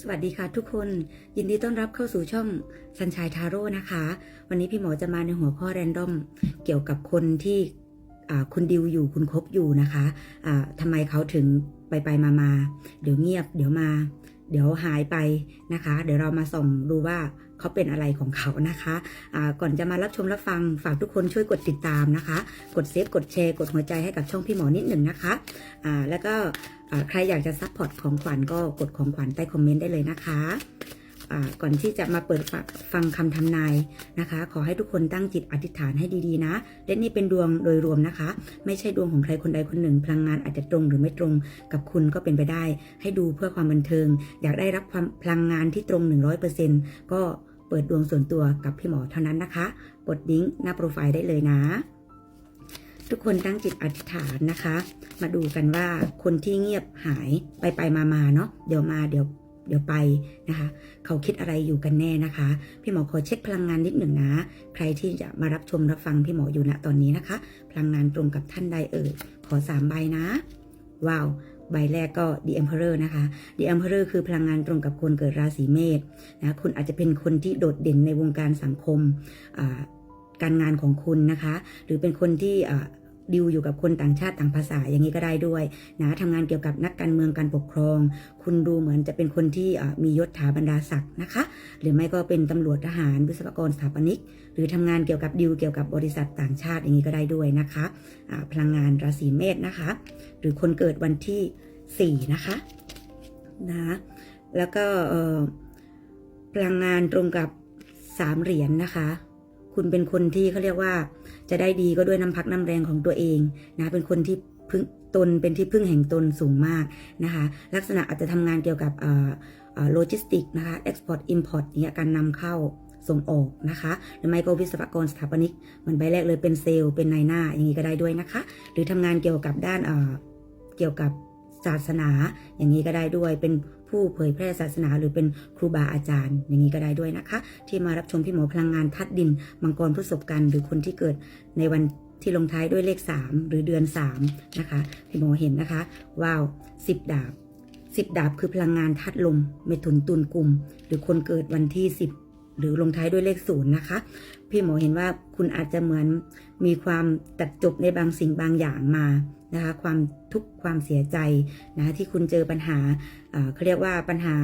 สวัสดีค่ะทุกคนยินดีต้อนรับเข้าสู่ช่องสัญชัยทาโร่นะคะ วันนี้พี่หมอจะมาในหัวข้อแรนดอม เกี่ยวกับคนที่คุณดิวอยู่คุณคบอยู่นะคะะทำไมเขาถึงไปไปมามาเดี๋ยวเงียบ เดี๋ยวมา เดี๋ยวหายไปนะคะ เดี๋ยวเรามาส่องดูว่า เขาเป็นอะไรของเขานะคะอ่าก่อนจะมารับชมรับฟังฝากทุกคนช่วยกดติดตามนะคะ กดเซฟกดแชร์กดหัวใจให้กับช่องพี่หมอนิดหนึ่งนะคะอ่าแล้วก็ใครอยากจะซัพพอร์ตของขวัญก็กดของขวัญใต้คอมเมนต์ได้เลยนะคะก่อนที่จะมาเปิดฟังฟังคำทำนายนะคะ ขอให้ทุกคนตั้งจิตอธิษฐานให้ดีๆนะและนี่เป็นดวงโดยรวมนะคะ ไม่ใช่ดวงของใครคนใดคนหนึ่ง พลังงานอาจจะตรงหรือไม่ตรงกับคุณก็เป็นไปได้ ให้ดูเพื่อความบันเทิง อยากได้รับความพลังงานที่ตรง 100%ก็ เปิดดวงส่วนตัวกับพี่หมอเท่านั้นนะคะ กดลิงก์หน้าโปรไฟล์ได้เลยนะ ทุกคนตั้งจิตอธิษฐานนะคะ มาดูกันว่าคนที่เงียบหายไปไปมามาเนาะเดี๋ยวมาเดี๋ยวเดี๋ยวไปนะคะ เขาคิดอะไรอยู่กันแน่นะคะ พี่หมอขอเช็คพลังงานนิดหนึ่งนะ ใครที่จะมารับชมรับฟังพี่หมออยู่ณตอนนี้นะคะ พลังงานตรงกับท่านใดเอ่ยขอสามใบนะ ว้าว ใบแรกก็ The Emperor นะคะ The Emperor คือพลังงานตรงกับคนเกิดราศีเมษนะคุณอาจจะเป็นคนที่โดดเด่นในวงการสังคม การงานของคุณนะคะ หรือเป็นคนที่ ดิวอยู่กับคนต่างชาติต่างภาษาอย่างนี้ก็ได้ด้วยนะทำงานเกี่ยวกับนักการเมืองการปกครอง คุณดูเหมือนจะเป็นคนที่มียศถาบรรดาศักดิ์นะคะ หรือไม่ก็เป็นตำรวจทหารวิศวกรสถาปนิก หรือทำงานเกี่ยวกับดิวเกี่ยวกับบริษัทต่างชาติอย่างนี้ก็ได้ด้วยนะคะพลังงานราศีเมษนะคะ หรือคนเกิดวันที่ 4 นะคะนะแล้วก็พลังงานตรงกับสามเหรียญนะคะ คุณเป็นคนที่เขาเรียกว่า จะได้ดีก็ด้วยน้ำพักน้ำแรงของตัวเองนะเป็นคนที่พึ่งตนเป็นที่พึ่งแห่งตนสูงมากนะคะลักษณะอาจจะทำงานเกี่ยวกับโลจิสติกนะคะ export import เนี่ยการนำเข้าส่งออกนะคะหรือไม่ก็วิศวกรสถาปนิกเหมือนใบแรกเลยเป็นเซลล์เป็นนายหน้าอย่างนี้ก็ได้ด้วยนะคะ หรือทำงานเกี่ยวกับด้านเอ่อเกี่ยวกับศาสนาอย่างนี้ก็ได้ด้วยเป็น ผู้เผยแพร่ศาสนา หรือเป็นครูบาอาจารย์ อย่างนี้ก็ได้ด้วยนะคะ ที่มารับชมพี่หมอพลังงานทัดดิน มังกรพฤษภกันหรือคนที่เกิดในวันที่ลงท้ายด้วยเลข 3 หรือเดือน 3 นะคะ พี่หมอเห็นนะคะ ว้าวสิบดาบสิบดาบคือพลังงานทัดลมเมถุนตุลกลุ่ม หรือคนเกิดวันที่ 10 หรือลงท้ายด้วยเลขศูนย์นะคะ พี่หมอเห็นว่าคุณอาจจะเหมือนมีความตัดจบในบางสิ่งบางอย่างมา นะคะความทุกข์ความเสียใจนะคะที่คุณเจอปัญหาเอ่อเขาเรียกว่าปัญหา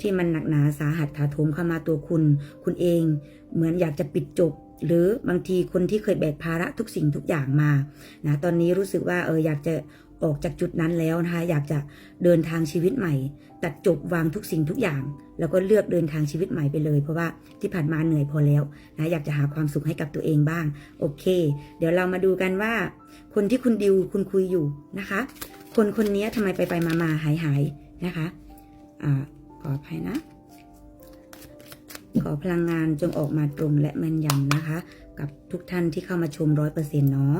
ที่มันหนักหนาสาหัสถาโถมเข้ามาตัวคุณ คุณเองเหมือนอยากจะปิดจบ หรือบางทีคนที่เคยแบกภาระทุกสิ่งทุกอย่างมานะตอนนี้รู้สึกว่าเอออยากจะ ออกจากจุดนั้นแล้วนะคะ อยากจะเดินทางชีวิตใหม่ ตัดจบวางทุกสิ่งทุกอย่าง แล้วก็เลือกเดินทางชีวิตใหม่ไปเลย เพราะว่าที่ผ่านมาเหนื่อยพอแล้วนะอยากจะหาความสุขให้กับตัวเองบ้าง โอเค เดี๋ยวเรามาดูกันว่า คนที่คุณดิวคุณคุยอยู่นะคะ คนคนนี้ทำไมไปไปมามาหายหายนะคะอ่าขออภัยนะ ขอพลังงานจงออกมาตรงและแม่นยำนะคะ กับทุกท่านที่เข้ามาชมร้อยเปอร์เซ็นต์เนาะ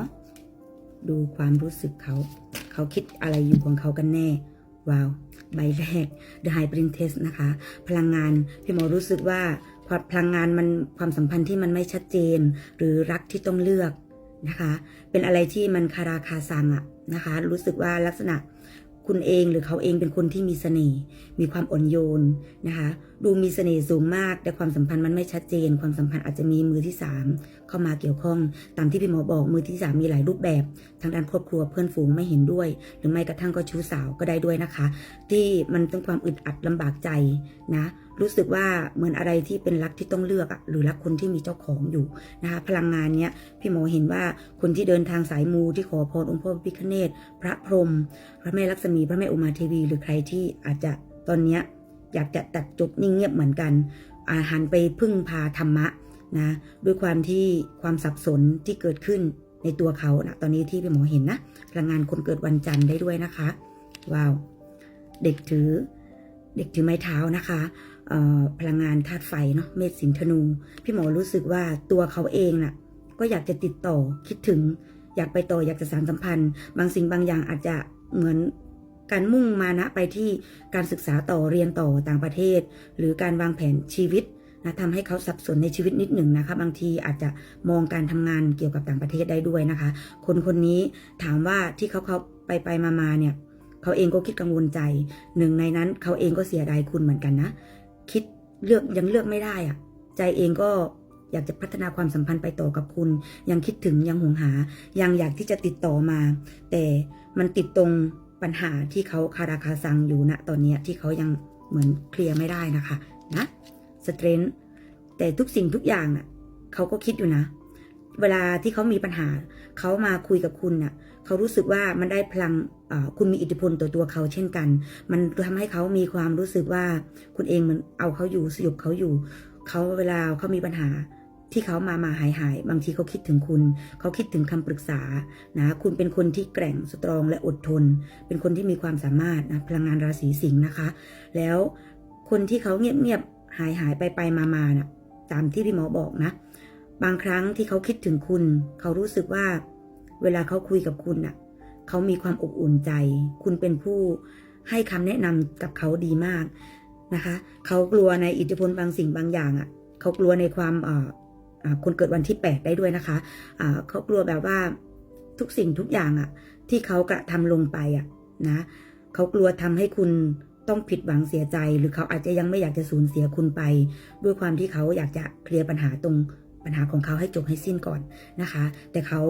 ดูความรู้สึกเขา เขาคิดอะไรอยู่ของเขากันแน่ ว้าว ใบแรก The High Princess นะคะ พลังงานพี่หมอรู้สึกว่าความพลังงานมันความสัมพันธ์ที่มันไม่ชัดเจน หรือรักที่ต้องเลือกนะคะ เป็นอะไรที่มันคาราคาซังอะนะคะ รู้สึกว่าลักษณะ คุณเองหรือเขาเองเป็นคนที่มีเสน่ห์มีความอ่อนโยนนะคะ ดูมีเสน่ห์สูงมาก แต่ความสัมพันธ์มันไม่ชัดเจน ความสัมพันธ์อาจจะมีมือที่สามเข้ามาเกี่ยวข้อง ตามที่พี่หมอบอกมือที่สามมีหลายรูปแบบ ทางด้านครอบครัวเพื่อนฝูงไม่เห็นด้วย หรือไม่กระทั่งก็ชู้สาวก็ได้ด้วยนะคะ ที่มันต้องความอึดอัดลำบากใจนะรู้สึกว่าเหมือนอะไรที่เป็นรักที่ต้องเลือกอะหรือรักคนที่มีเจ้าของอยู่นะคะพลังงานเนี้ยพี่หมอเห็นว่าคนที่เดินทางสายมูที่ขอพรองค์พ่อพระพิฆเนศพระพรหมพระแม่ลักษมีพระแม่อุมาเทวี หรือใครที่อาจจะตอนเนี้ยอยากจะตัดจบนิ่งเงียบเหมือนกันอาหันไปพึ่งพาธรรมะนะด้วยความที่ความสับสนที่เกิดขึ้นในตัวเขานะตอนนี้ที่พี่หมอเห็นนะพลังงานคนเกิดวันจันทร์ได้ด้วยนะคะว้าวเด็กถือเด็กถือไม้เท้านะคะ พลังงานธาตุไฟเนาะเมษสินธนู พี่หมอรู้สึกว่าตัวเขาเองน่ะ ก็อยากจะติดต่อคิดถึง อยากไปต่ออยากจะสานสัมพันธ์ บางสิ่งบางอย่างอาจจะเหมือนการมุ่งมานะไปที่การศึกษาต่อเรียนต่อต่างประเทศ หรือการวางแผนชีวิตนะทำให้เขาสับสนในชีวิตนิดหนึ่งนะคะ บางทีอาจจะมองการทำงานเกี่ยวกับต่างประเทศได้ด้วยนะคะ คนคนนี้ถามว่าที่เขาเขาไปไปมามาเนี่ยเขาเองก็คิดกังวลใจ หนึ่งในนั้นเขาเองก็เสียดายคุณเหมือนกันนะ คิดเลือกยังเลือกไม่ได้อะใจเองก็อยากจะพัฒนาความสัมพันธ์ไปต่อกับคุณ ยังคิดถึงยังห่วงหา ยังอยากที่จะติดต่อมา แต่มันติดตรงปัญหาที่เขาคาราคาซังอยู่ณตอนนี้ที่เขายังเหมือนเคลียร์ไม่ได้นะคะ นะสเตรนท์แต่ทุกสิ่งทุกอย่างอะเขาก็คิดอยู่นะ เวลาที่เขามีปัญหา เขามาคุยกับคุณน่ะ เขารู้สึกว่ามันได้พลัง คุณมีอิทธิพลต่อตัวเขาเช่นกัน มันทำให้เขามีความรู้สึกว่าคุณเองเหมันเอาเขาอยู่สยบเขาอยู่เขาเวลาเขามีปัญหาที่เขามามาหายหายบางทีเขาคิดถึงคุณ เขาคิดถึงคำปรึกษานะคุณเป็นคนที่แกร่งสตรองและอดทน เป็นคนที่มีความสามารถนะพลังงานราศีสิงห์นะคะ แล้วคนที่เขาเงียบๆหายหายไปไปมามาน่ะตามที่พี่หมอบอกนะ บางครั้งที่เขาคิดถึงคุณ เขารู้สึกว่าเวลาเขาคุยกับคุณน่ะ เขามีความอบอุ่นใจ คุณเป็นผู้ให้คำแนะนำกับเขาดีมากนะคะ เขากลัวในอิทธิพลบางสิ่งบางอย่างอะ เขากลัวในความเอ่อคนเกิดวันที่ 8 ได้ด้วยนะคะอ่าเขากลัวแบบว่าทุกสิ่งทุกอย่างอะ ที่เขากระทำลงไปอะนะ เขากลัวทำให้คุณต้องผิดหวังเสียใจ หรือเขาอาจจะยังไม่อยากจะสูญเสียคุณไป ด้วยความที่เขาอยากจะเคลียร์ปัญหาตรงปัญหาของเขาให้จบให้สิ้นก่อนนะคะ แต่เขา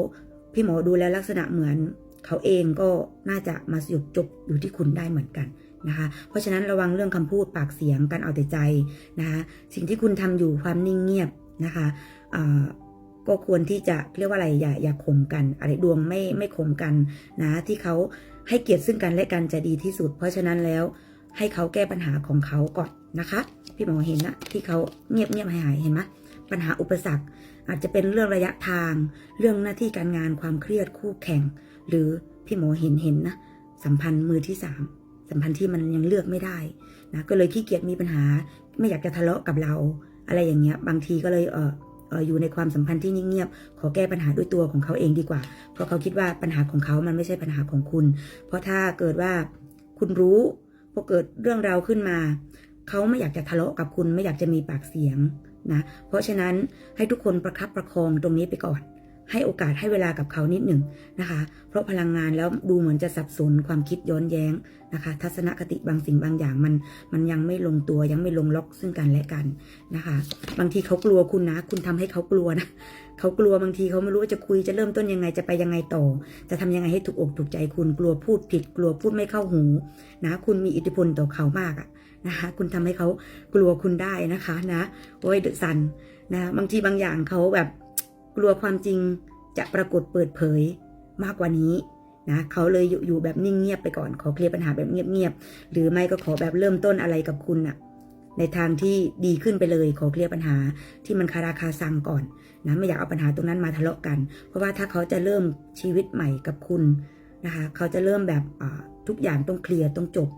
พี่หมอดูแลลักษณะเหมือน เขาเองก็น่าจะมาสยุดจบอยู่ที่คุณได้เหมือนกันนะคะ เพราะฉะนั้นระวังเรื่องคำพูดปากเสียงการเอาแต่ใจนะคะ สิ่งที่คุณทำอยู่ความนิ่งเงียบนะคะก็ควรที่จะเรียกว่าอะไรอย่าอย่าข่มกันอะไรดวงไม่ไม่ข่มกันนะ ที่เขาให้เกียรติซึ่งกันและกันจะดีที่สุด เพราะฉะนั้นแล้วให้เขาแก้ปัญหาของเขาก่อนนะคะ พี่หมอเห็นนะที่เขาเงียบเงียบหายหายเห็นไหมปัญหาอุปสรรค อาจจะเป็นเรื่องระยะทาง เรื่องหน้าที่การงานความเครียดคู่แข่ง หรือพี่หมอเห็นเห็นนะสัมพันธ์มือที่สามสัมพันธ์ที่มันยังเลือกไม่ได้นะก็เลยขี้เกียจมีปัญหา ไม่อยากจะทะเลาะกับเรา อะไรอย่างเงี้ย บางทีก็เลยเออเอออยู่ในความสัมพันธ์ที่นิ่งเงียบ ขอแก้ปัญหาด้วยตัวของเขาเองดีกว่า เพราะเขาคิดว่าปัญหาของเขามันไม่ใช่ปัญหาของคุณ เพราะถ้าเกิดว่าคุณรู้พอเกิดเรื่องราวขึ้นมา เขาไม่อยากจะทะเลาะกับคุณไม่อยากจะมีปากเสียงนะ เพราะฉะนั้นให้ทุกคนประคับประคองตรงนี้ไปก่อน ให้โอกาสให้เวลากับเขานิดหนึ่งนะคะ เพราะพลังงานแล้วดูเหมือนจะสับสนความคิดย้อนแย้งนะคะ ทัศนคติบางสิ่งบางอย่างมันมันยังไม่ลงตัวยังไม่ลงล็อกซึ่งกันและกันนะคะ บางทีเขากลัวคุณนะ คุณทำให้เขากลัวนะเขากลัวบางทีเขาไม่รู้ว่าจะคุยจะเริ่มต้นยังไงจะไปยังไงต่อ จะทำยังไงให้ถูกอกถูกใจคุณกลัวพูดผิด กลัวพูดไม่เข้าหูนะ คุณมีอิทธิพลต่อเขามากอะนะคะคุณทำให้เขากลัวคุณได้นะคะนะโอ้ยเดอะซันนะบางทีบางอย่างเขาแบบ กลัวความจริงจะปรากฏเปิดเผยมากกว่านี้นะเขาเลยอยู่อยู่แบบนิ่งเงียบไปก่อนขอเคลียร์ปัญหาแบบเงียบๆหรือไม่ก็ขอแบบเริ่มต้นอะไรกับคุณอะในทางที่ดีขึ้นไปเลยขอเคลียร์ปัญหาที่มันคาราคาซังก่อนนะไม่อยากเอาปัญหาตรงนั้นมาทะเลาะกัน เพราะว่าถ้าเขาจะเริ่มชีวิตใหม่กับคุณนะคะเขาจะเริ่มแบบทุกอย่างต้องเคลียร์ต้องจบ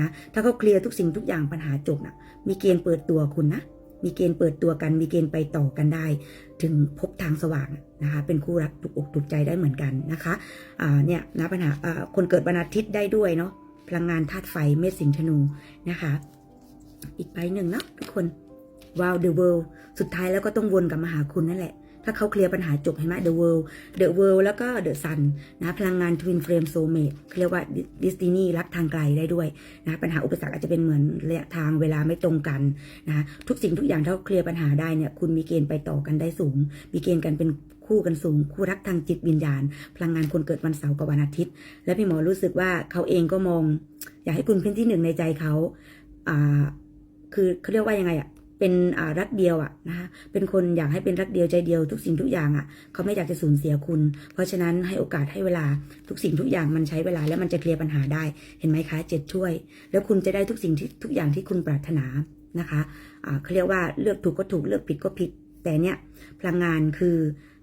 นะถ้าเขาเคลียร์ทุกสิ่งทุกอย่างปัญหาจบนะมีเกณฑ์เปิดตัวคุณนะ มีเกณฑ์เปิดตัวกัน มีเกณฑ์ไปต่อกันได้ ถึงพบทางสว่างนะคะ เป็นคู่รักถูกอกถูกใจได้เหมือนกันนะคะอ่าเนี่ยนะปัญหาอ่าคนเกิดวันอาทิตย์ได้ด้วยเนาะพลังงานธาตุไฟเมษสิงห์ธนูนะคะ อีกใบหนึ่งเนาะทุกคนว้าว the world สุดท้ายแล้วก็ต้องวนกลับมาหาคุณนั่นแหละ ถ้าเขาเคลียร์ปัญหาจบเห็นไหม the world the world แล้วก็ the sun นะพลังงาน twin flame soulmate เรียกว่า destiny รักทางไกลได้ด้วยนะปัญหาอุปสรรคอาจจะเป็นเหมือนระยะทางเวลาไม่ตรงกันนะทุกสิ่งทุกอย่างถ้าเคลียร์ปัญหาได้เนี่ยคุณมีเกณฑ์ไปต่อกันได้สูง มีเกณฑ์กันเป็นคู่กันสูง คู่รักทางจิตวิญญาณ พลังงานคนเกิดวันเสาร์กับวันอาทิตย์ และพี่หมอรู้สึกว่าเขาเองก็มอง อยากให้คุณเป็นที่หนึ่งในใจเขาอ่าคือเขาเรียกว่ายังไงอะ เป็นรักเดียวอะนะคะเป็นคนอยากให้เป็นรักเดียวใจเดียวทุกสิ่งทุกอย่างอะเขาไม่อยากจะสูญเสียคุณ เพราะฉะนั้นให้โอกาสให้เวลาทุกสิ่งทุกอย่างมันใช้เวลาแล้วมันจะเคลียร์ปัญหาได้ เห็นไหมคะเจ็ดช่วย แล้วคุณจะได้ทุกสิ่งที่ทุกอย่างที่คุณปรารถนานะคะอ่าเขาเรียกว่าเลือกถูกก็ถูกเลือกผิดก็ผิด แต่เนี่ยพลังงานคือ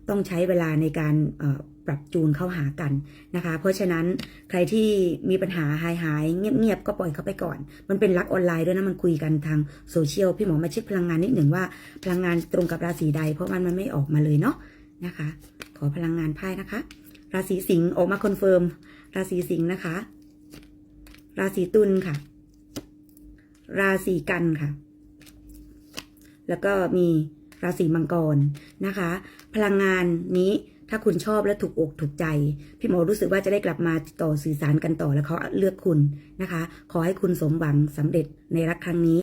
ต้องใช้เวลาในการเอ่อ ปรับจูนเข้าหากันนะคะ เพราะฉะนั้นใครที่มีปัญหาหายหายเงียบๆก็ปล่อยเขาไปก่อน มันเป็นรักออนไลน์ด้วยนะมันคุยกันทางโซเชียลพี่หมอมาเช็คพลังงานนิดหนึ่งว่าพลังงานตรงกับราศีใด เพราะมันมันไม่ออกมาเลยเนาะนะคะ ขอพลังงานไพ่นะคะ ราศีสิงห์ออกมาคอนเฟิร์มราศีสิงห์นะคะ ราศีตุลค่ะ ราศีกันค่ะ แล้วก็มีราศีมังกรนะคะ พลังงานนี้ ถ้าคุณชอบและถูกอกถูกใจ พี่หมอรู้สึกว่าจะได้กลับมาต่อสื่อสารกันต่อแล้วเขาเลือกคุณนะคะ ขอให้คุณสมหวังสำเร็จในรักครั้งนี้